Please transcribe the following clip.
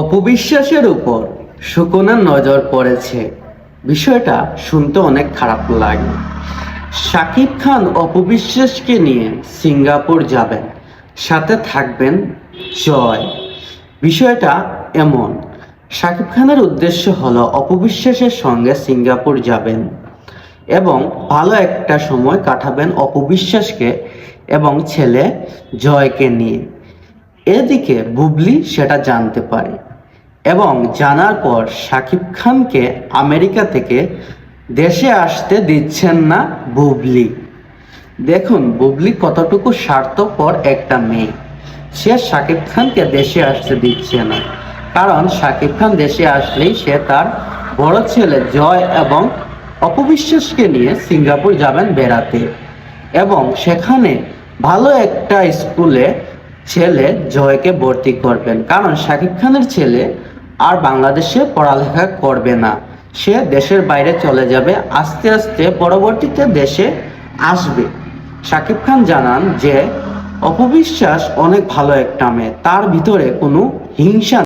অপবিশ্বাসের উপর শকুনের নজর পড়েছে। বিষয়টা শুনতে অনেক খারাপ লাগে। শাকিব খান অপবিশ্বাসকে নিয়ে সিঙ্গাপুর যাবেন, সাথে থাকবেন জয়। বিষয়টা এমন শাকিব খানের উদ্দেশ্য হলো অপবিশ্বাসের সঙ্গে সিঙ্গাপুর যাবেন এবং ভালো একটা সময় কাটাবেন অপবিশ্বাসকে এবং ছেলে জয়কে নিয়ে। এদিকে বুবলি সেটা জানতে পারে এবং জানার পর শাকিব খানকে আমেরিকা থেকে দেশে আসতে দিচ্ছেন না বুবলি। দেখুন, বুবলি কতটুকু স্বার্থপর একটা মেয়ে। সে শাকিব খানকে দেশে আসতে দিচ্ছে না। কারণ শাকিব খান দেশে আসলেই সে তার বড় ছেলে জয় এবং অপবিশ্বাসকে নিয়ে সিঙ্গাপুর যাবেন বেড়াতে। এবং সেখানে ভালো একটা স্কুলে ছেলে জয়কে ভর্তি করবেন। কারণ শাকিব খানের ছেলে আর বাংলাদেশে পড়ালেখা করবে না। সে দেশের বাইরে চলে যাবে, আস্তে আস্তে পরবর্তীতে দেশে আসবে। শাকিব খান জানান যে, অপবিশ্বাস অনেক ভালো একটা মেয়ে, তার ভিতরে কোনো হিংসা